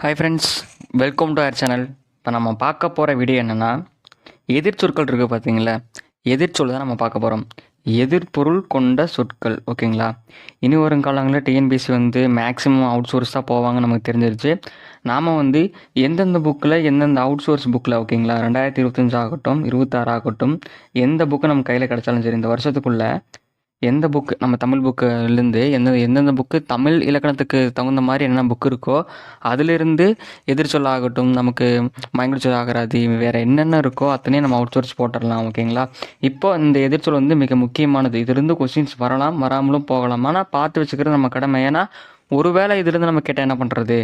Hi friends welcome to our channel இப்போ நம்ம பார்க்க போகிற வீடியோ என்னென்னா எதிர்ச்சொற்கள் இருக்குது பார்த்தீங்களா எதிர்ச்சொல் தான் நம்ம பார்க்க போகிறோம் எதிர்பொருள் கொண்ட சொற்கள் ஓகேங்களா இனி வரும் காலங்களில் டிஎன்பிசி வந்து மேக்ஸிமம் அவுட் சோர்ஸ் தான் போவாங்க நமக்கு தெரிஞ்சிருச்சு. நாம் வந்து எந்தெந்த புக்கில் எந்தெந்த அவுட் சோர்ஸ் புக்கில் ஓகேங்களா ரெண்டாயிரத்தி இருபத்தஞ்சு ஆகட்டும் இருபத்தாறு ஆகட்டும் எந்த புக்கு நம்ம கையில் கிடைச்சாலும் சரி இந்த வருஷத்துக்குள்ளே எந்த புக்கு நம்ம தமிழ் புக்கிலேருந்து எந்த எந்தெந்த புக்கு தமிழ் இலக்கணத்துக்கு தகுந்த மாதிரி என்னென்ன புக்கு இருக்கோ அதிலிருந்து எதிர்ச்சொல்லாகட்டும் நமக்கு மயங்கச்சொல் ஆகராதி வேறு என்னென்ன இருக்கோ அத்தனையும் நம்ம அவுட் சோர்ஸ் போட்டுடலாம் ஓகேங்களா இப்போ இந்த எதிர்ச்சொல் வந்து மிக முக்கியமானது. இதிலிருந்து கொஸ்டின்ஸ் வரலாம் வராமலும் போகலாம். ஆனால் பார்த்து வச்சுக்கிறது நம்ம கடமை. ஏன்னா ஒருவேளை இதிலிருந்து நம்ம கேட்டால் என்ன பண்ணுறது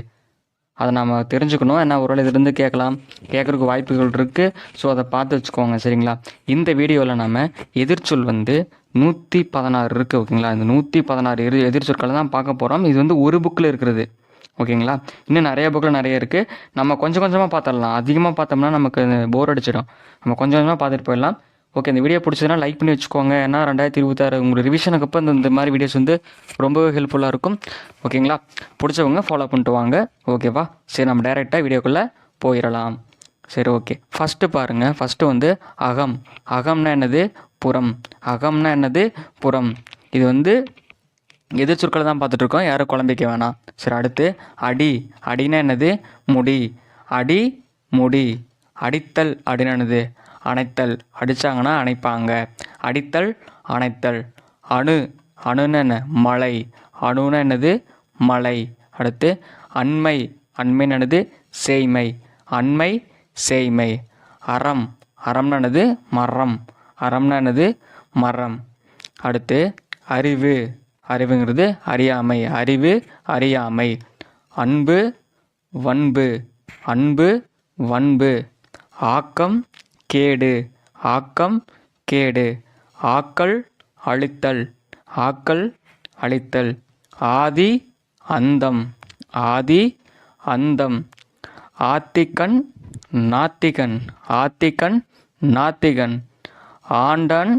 அதை நம்ம தெரிஞ்சுக்கணும். ஏன்னா ஒருவேளை இதுலேருந்து கேட்கலாம். கேட்குறதுக்கு வாய்ப்புகள் இருக்குது ஸோ அதை பார்த்து வச்சுக்கோங்க சரிங்களா? இந்த வீடியோவில் நம்ம எதிர்ச்சொல் வந்து நூற்றி பதினாறு இருக்குது ஓகேங்களா? இந்த நூற்றி பதினாறு எதிர் எதிர்ச்சொற்களை தான் பார்க்க போகிறோம் இது வந்து ஒரு புக்கில் இருக்கிறது ஓகேங்களா? இன்னும் நிறைய புக்கில் நிறைய இருக்குது நம்ம கொஞ்சம் கொஞ்சமாக பார்த்துடலாம். அதிகமாக பார்த்தோம்னா நமக்கு போர் அடிச்சிடும். நம்ம கொஞ்சம் கொஞ்சமாக பார்த்துட்டு போயிடலாம். ஓகே இந்த வீடியோ பிடிச்சதுன்னா லைக் பண்ணி வச்சுக்கோங்க. ஏன்னா ரெண்டாயிரத்தி இருபத்தாறு உங்களுக்கு ரிவிஷனுக்கு அப்போ இந்த இந்த மாதிரி வீடியோஸ் வந்து ரொம்பவே ஹெல்ப்ஃபுல்லாக இருக்கும். ஓகேங்களா? பிடிச்சவங்க ஃபாலோ பண்ணிட்டு வாங்க. ஓகேவா சரி நம்ம டைரெக்டாக வீடியோக்குள்ளே போயிடலாம். சரி ஓகே ஃபஸ்ட்டு பாருங்கள் ஃபஸ்ட்டு வந்து அகம். அகம்னா என்னது? புறம். அகம்னா என்னது? புறம். இது வந்து எதிர்ச்சொற்களை தான் பார்த்துட்ருக்கோம். யாரும் குழம்பிக்க வேணாம். சரி அடுத்து அடி. அடினா என்னது? முடி. அடி முடி. அடித்தல் அப்படின்னா என்னது? அணைத்தல். அடித்தாங்கன்னா அணைப்பாங்க. அடித்தல் அணைத்தல். அணு. அணுன்னு என்ன? மலை. அணுன்னா என்னது? மலை. அடுத்து அண்மை. அண்மைன்னு என்னது? சேய்மை. அண்மை சேய்மை. அறம். அறம்னு என்னது? மரம். அறம்னா என்னது? மரம். அடுத்து அறிவு. அறிவுங்கிறது அறியாமை. அறிவு அறியாமை. அன்பு வன்பு. அன்பு வன்பு. ஆக்கம் கேடு. ஆக்கம் கேடு. ஆக்கல் அழித்தல். ஆக்கல் அழித்தல். ஆதி அந்தம். ஆதி அந்தம். ஆத்திகன் நாத்திகன். ஆத்திகன் நாத்திகன். ஆண்டான்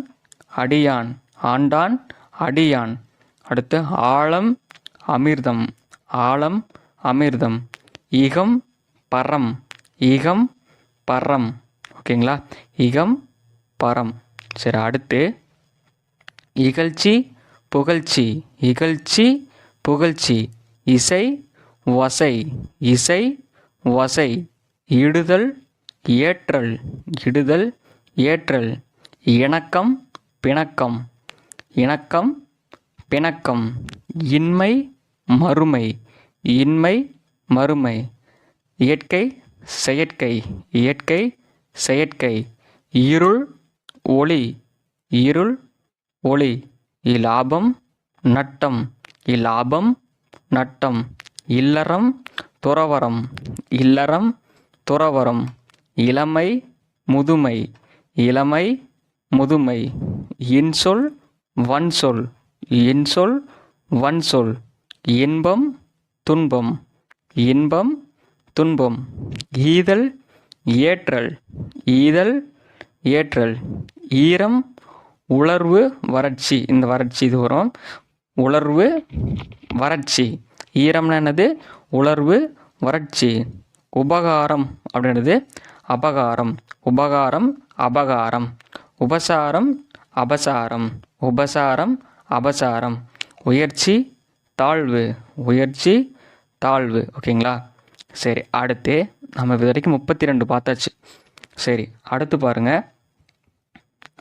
அடியான். ஆண்டான் அடியான். அடுத்து ஆழம் அமிர்தம். ஆழம் அமிர்தம். இகம் பரம். இகம் பரம். ஓகேங்களா? இகம் பரம். சரி அடுத்து இகழ்ச்சி புகழ்ச்சி. இகழ்ச்சி புகழ்ச்சி. இசை வசை. இசை வசை. இடுதல் ஏற்றல். இடுதல் ஏற்றல். இணக்கம் பிணக்கம். இணக்கம் பிணக்கம். இன்மை மறுமை. இன்மை மறுமை. இயற்கை செயற்கை. இயற்கை செயற்கை. இருள் ஒளி. இருள் ஒளி. இலாபம் நட்டம். இலாபம் நட்டம். இல்லறம் துறவரம் இல்லறம் துறவரம் இளமை முதுமை. இளமை முதுமை. இன்சொல் வன்சொல். இன்சொல் வன்சொல். இன்பம் துன்பம். இன்பம் துன்பம். ஈதல் ஏற்றல். ஈதல் ஏற்றல். ஈரம் உலர்வு வறட்சி. இந்த வறட்சி இது வரும். உலர்வு வறட்சி. ஈரம்னா என்னது? உலர்வு வறட்சி. உபகாரம் அப்படின்றது அபகாரம். உபகாரம் அபகாரம். உபசாரம் அபசாரம். உபசாரம் அபசாரம். உயர்ச்சி தாழ்வு. உயர்ச்சி தாழ்வு. ஓகேங்களா? சரி அடுத்து நம்ம இது வரைக்கும் முப்பத்தி ரெண்டு பார்த்தாச்சு. சரி அடுத்து பாருங்கள்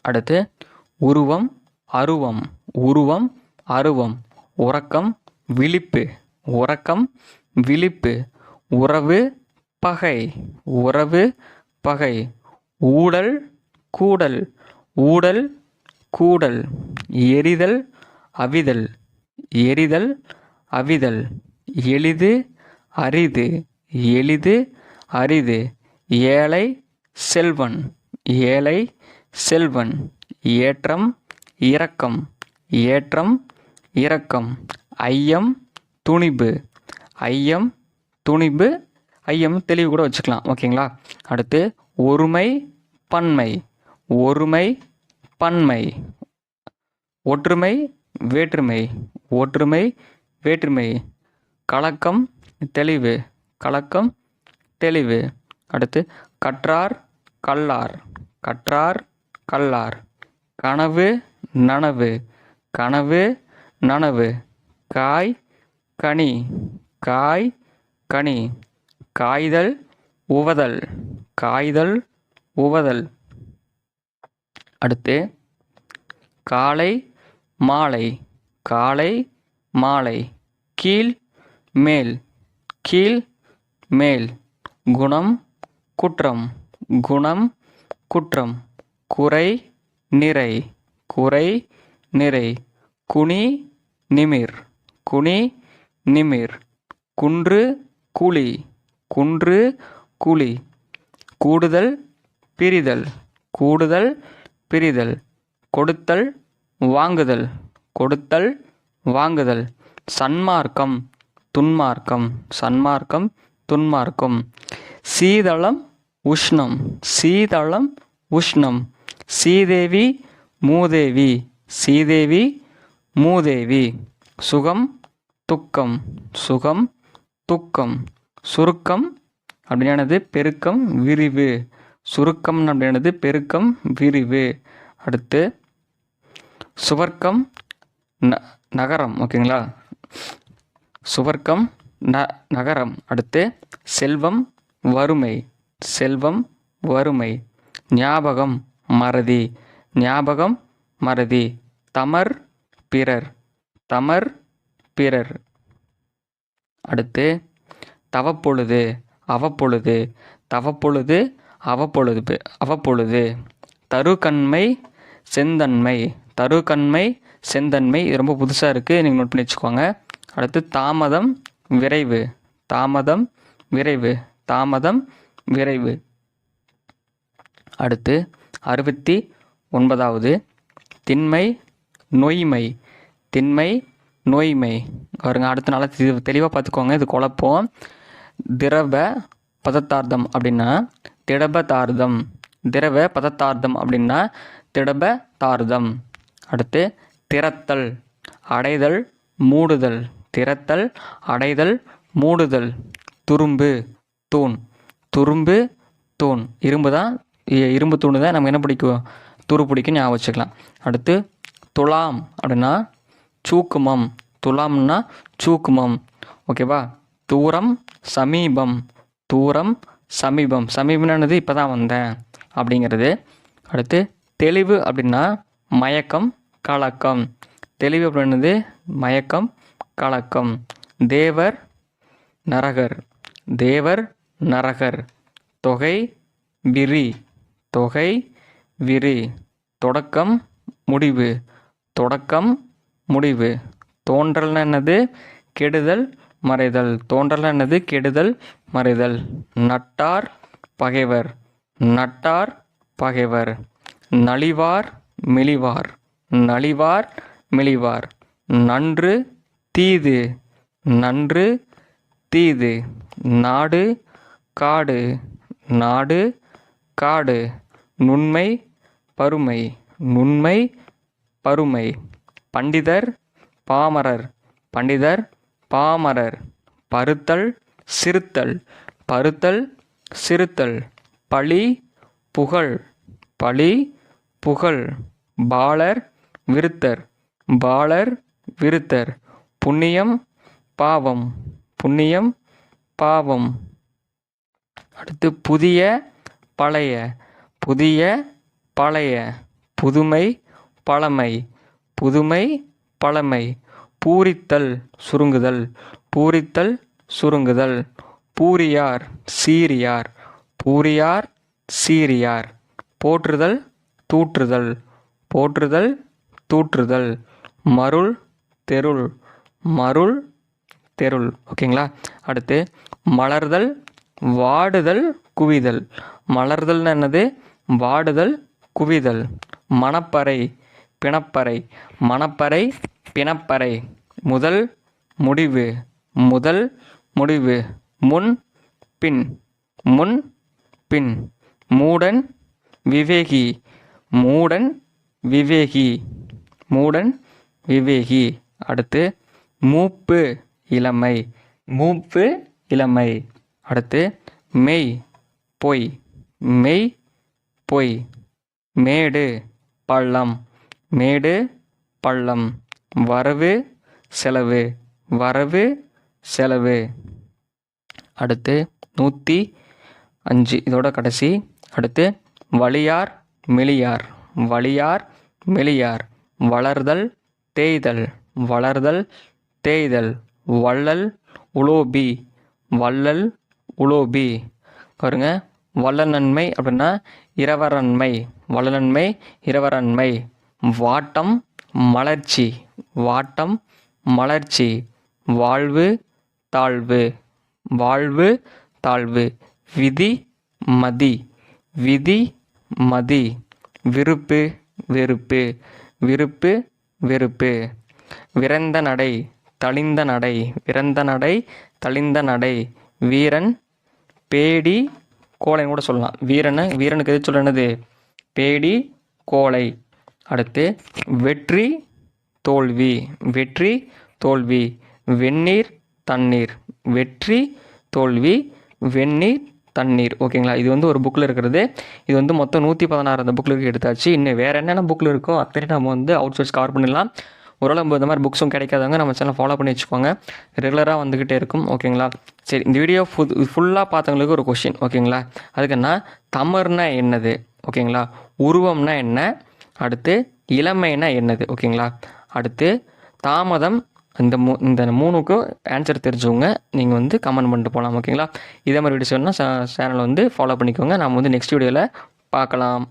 அடுத்து உருவம் அருவம். உருவம் அருவம். உறக்கம் விழிப்பு. உறக்கம் விழிப்பு. உறவு பகை. உறவு பகை. ஊடல் கூடல். ஊடல் கூடல் எரிதல் அவிதல். எரிதல் அவிதல். எளிது அரிது. எளிது அரிது. ஏழை செல்வன். ஏழை செல்வன். ஏற்றம் இரக்கம். ஏற்றம் இரக்கம். ஐயம் துணிபு. ஐயம் துணிபு. ஐயம் தெளிவு கூட வச்சுக்கலாம். ஓகேங்களா? அடுத்து ஒருமை பன்மை. ஒருமை பன்மை. ஒற்றுமை வேற்றுமை. ஒற்றுமை வேற்றுமை. கலக்கம் தெளிவு. கலக்கம் தெளிவு. அடுத்து கற்றார் கல்லார். கற்றார் கல்லார். கனவு நனவு. கனவு நனவு. காய் கனி. காய் கனி. காய்தல் உவதல். காய்தல் உவதல். அடுத்து காலை மாலை காலை மாலை கீழ் மேல் கீழ் மேல் குணம் குற்றம் குணம் குற்றம் குறை நிறை குறை நிறை குனி நிமிர் குனி நிமிர் குன்று குழி குன்று குழி கூடுதல் பிரிதல் கூடுதல் பிரிதல் கொடுத்தல் வாங்குதல். கொடுத்தல் வாங்குதல். சன்மார்க்கம் துன்மார்க்கம். சன்மார்க்கம் துன்மார்க்கம். சீதளம் உஷ்ணம். சீதளம் உஷ்ணம். சீதேவி மூதேவி. சீதேவி மூதேவி. சுகம் துக்கம். சுகம் துக்கம். சுருக்கம் அப்படியானது பெருக்கம் விரிவு. சுருக்கம் அப்படின்றது பெருக்கம் விரிவு. அடுத்து சுவர்க்கம் ந நகரம் ஓகேங்களா? சுவர்க்கம் ந நகரம். அடுத்து செல்வம் வறுமை. செல்வம் வறுமை. ஞாபகம் மறதி. ஞாபகம் மறதி. தமர் பிறர். தமர் பிறர். அடுத்து தவப்பொழுது அவப்பொழுது. தவப்பொழுது அவப்பொழுது அவப்பொழுது தருக்கண்மை செந்தன்மை. தருக்கண்மை செந்தன்மை இது ரொம்ப புதுசாக இருக்குது நீங்கள் நோட் பண்ணி வச்சுக்கோங்க. அடுத்து தாமதம் விரைவு. தாமதம் விரைவு. தாமதம் விரைவு. அடுத்து அறுபத்தி ஒன்பதாவது. திண்மை நொய்மை. திண்மை நோய்மை. வருங்க அடுத்த நாள தெளிவாக பார்த்துக்கோங்க. இது குழப்பம். திரவ பதத்தார்த்தம் அப்படின்னா திடபதார்த்தம். திரவ பதத்தார்த்தம் அப்படின்னா திடபதார்த்தம். அடுத்து திறத்தல் அடைதல் மூடுதல். திறத்தல் அடைதல் மூடுதல். துரும்பு தூண். துரும்பு தூண். இரும்பு தான் இரும்பு தூண் தான் நம்ம என்ன பிடிக்கும் துரு பிடிக்கும் ஞாபகம் வச்சுக்கலாம். அடுத்து துலாம் அப்படின்னா சூக்குமம். துலாம்னா சூக்குமம். ஓகேவா? தூரம் சமீபம். தூரம் சமீபம். சமீபம்னது இப்போ தான் வந்தேன் அப்படிங்கிறது. அடுத்து தெளிவு அப்படின்னா மயக்கம் கலக்கம். தெளிவு அப்படின்னது மயக்கம் கலக்கம். தேவர் நரகர். தேவர் நரகர். தொகை விரி. தொகை விரி. தொடக்கம் முடிவு. தொடக்கம் முடிவு. தோன்றல்னா என்னது? கெடுதல் மறைதல் தோன்றல் என்னது? கெடுதல். மறைதல் நட்டார் பகைவர். நட்டார் பகைவர். நலிவார் மெலிவார் நலிவார் மெலிவார் நன்று தீது. நன்று தீது. நாடு காடு. நாடு காடு. நுண்மை பருமை. நுண்மை பருமை. பண்டிதர் பாமரர். பண்டிதர் பாமரர் பருத்தல் சிறுத்தல் பருத்தல் சிறுத்தல் பழி புகழ் பழி புகழ் பாலர் விருத்தர் பாலர் விருத்தர் புண்ணியம் பாவம் புண்ணியம் பாவம். அடுத்து புதிய பழைய புதிய பழைய புதுமை பழமை புதுமை பழமை. பூரித்தல் சுருங்குதல். பூரித்தல் சுருங்குதல். பூரியார் சீரியார். பூரியார் சீரியார். போற்றுதல் தூற்றுதல். போற்றுதல் தூற்றுதல். மருள் தெருள். மருள் தெருள். ஓகேங்களா? அடுத்து மலர்தல் வாடுதல் குவிதல். மலர்தல்னு என்னது? வாடுதல் குவிதல். மணப்பறை பிணப்பறை. மணப்பறை பிணப்பறை. முதல் முடிவு முதல் முடிவு முன் பின் முன் பின். மூடன் விவேகி. மூடன் விவேகி. மூடன் விவேகி. அடுத்து மூப்பு இளமை. மூப்பு இளமை. அடுத்து மெய் பொய். மெய் பொய். மேடு பள்ளம். மேடு பள்ளம். வரவு செலவு. வரவு செலவு. அடுத்து நூற்றி அஞ்சு இதோட கடைசி. அடுத்து வலியார் மெலியார். வலியார் மெலியார். வளர்தல் தேய்தல். வளர்தல் தேய்தல். வள்ளல் உலோபி. வள்ளல் உலோபி. பாருங்க. வள்ளநன்மை அப்படின்னா இரவரன்மை. வள்ளநன்மை இரவரன்மை. வாட்டம் மலர்ச்சி. வாட்டம் மலர்ச்சி வாழ்வு தாழ்வு. வாழ்வு தாழ்வு. விதி மதி. விதி மதி. விருப்பு வெறுப்பு. விருப்பு வெறுப்பு. விரைந்த நடை தளிந்த நடை. விரைந்த நடை தளிந்த நடை. வீரன் பேடி கோலைன்னு கூட சொல்லலாம். வீரனை வீரனுக்கு எது சொல்றது பேடி கோலை அடுத்து வெற்றி தோல்வி வெற்றி தோல்வி வெந்நீர் தண்ணீர். வெற்றி தோல்வி வெந்நீர் தண்ணீர். ஓகேங்களா? இது வந்து ஒரு புக்கில் இருக்கிறது. இது வந்து மொத்தம் நூற்றி பதினாறு அந்த புக்கில் எடுத்தாச்சு. இன்னும் வேறு என்னென்ன புக்கில் இருக்கோ அத்தனை நம்ம வந்து அவுட் சோர்ஸ் கவர் பண்ணிடலாம். ஓரளவு இந்த மாதிரி புக்ஸும் கிடைக்காதவங்க நம்ம சேனல் ஃபாலோ பண்ணி வச்சுக்கோங்க. ரெகுலராக வந்துக்கிட்டே இருக்கும். ஓகேங்களா? சரி இந்த வீடியோ ஃபு ஃபுல்லாக பார்த்தவங்களுக்கு ஒரு கொஷின் ஓகேங்களா? அதுக்கு என்ன? தமர்னா என்னது? ஓகேங்களா? உருவம்னா என்ன? அடுத்து இளமைனா என்னது? ஓகேங்களா? அடுத்து தாமதம். இந்த மூ இந்த மூணுக்கும் ஆன்சர் தெரிஞ்சவங்க நீங்கள் வந்து கமெண்ட் பண்ணிட்டு போகலாம் ஓகேங்களா இதே மாதிரி வீடியோஸ் வேணுன்னா சேனலை வந்து ஃபாலோ பண்ணிக்கோங்க. நம்ம வந்து நெக்ஸ்ட் வீடியோவில் பார்க்கலாம்.